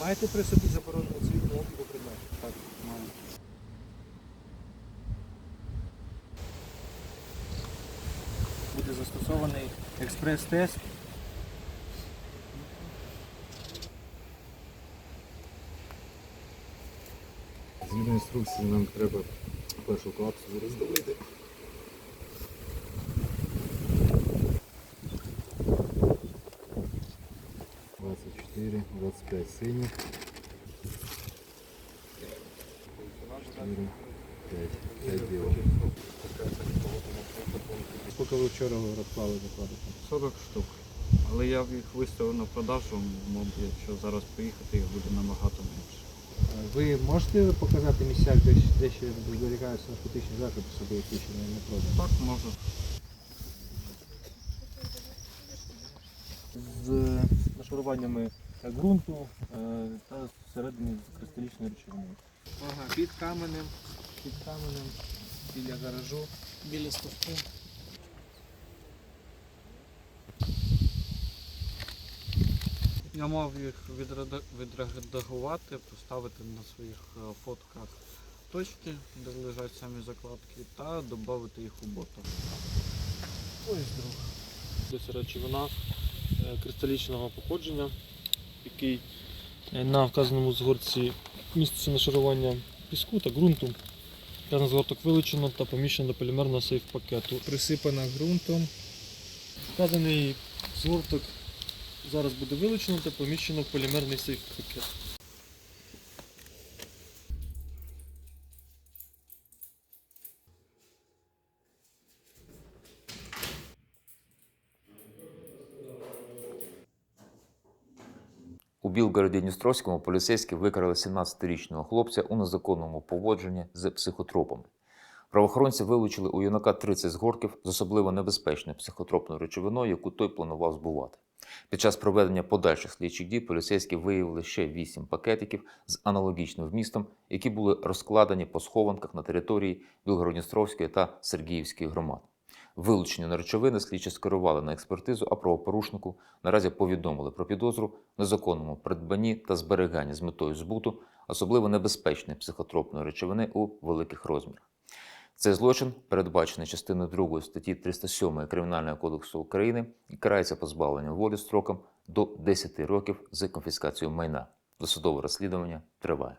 Маєте при собі заборонену цвітну опіку предмету? Так, маємо. Буде застосований експрес-тест. Згідно інструкції нам треба першу клапсу зараз долити. 4, 25 сині. 4, 5, 5 біло. сколько ви вчора розклали закладок? 40 штук. Але я їх виставив на продажу, мабуть, якщо зараз поїхати, їх буде набагато менше. Ви можете показати місця, де, де ще зберігаються наркотичні заклади собі, які ще не продані? Так, можу. З нашаруваннями ґрунту е, та всередині кристалічної речовини. Ага, під каменем, під каменем, біля гаражу. Біля стовпу. Я мав їх відредагувати, поставити на своїх е, фотках точки, де лежать самі закладки, та додати їх у бота. Ось друг. Це речовина е, кристалічного походження, який е, на вказаному згорці міститься нашарування піску та ґрунту. Вказаний згорток вилучено та поміщено до полімерного сейф-пакету. Присипана ґрунтом. Вказаний згорток зараз буде вилучено та поміщено в полімерний сейф-пакет. У Білгороді-Дністровському поліцейські викрали 17-річного хлопця у незаконному поводженні з психотропами. Правоохоронці вилучили у юнака 30 згорків з особливо небезпечною психотропною речовиною, яку той планував збувати. Під час проведення подальших слідчих дій поліцейські виявили ще 8 пакетиків з аналогічним вмістом, які були розкладені по схованках на території Білгород-Дністровської та Сергіївської громад. Вилучені речовини слідчі скерували на експертизу, а правопорушнику наразі повідомили про підозру в незаконному придбанні та зберіганні з метою збуту особливо небезпечної психотропної речовини у великих розмірах. Цей злочин передбачений частиною 2 статті 307 Кримінального кодексу України і карається позбавленням волі строком до 10 років з конфіскацією майна. Досудове розслідування триває.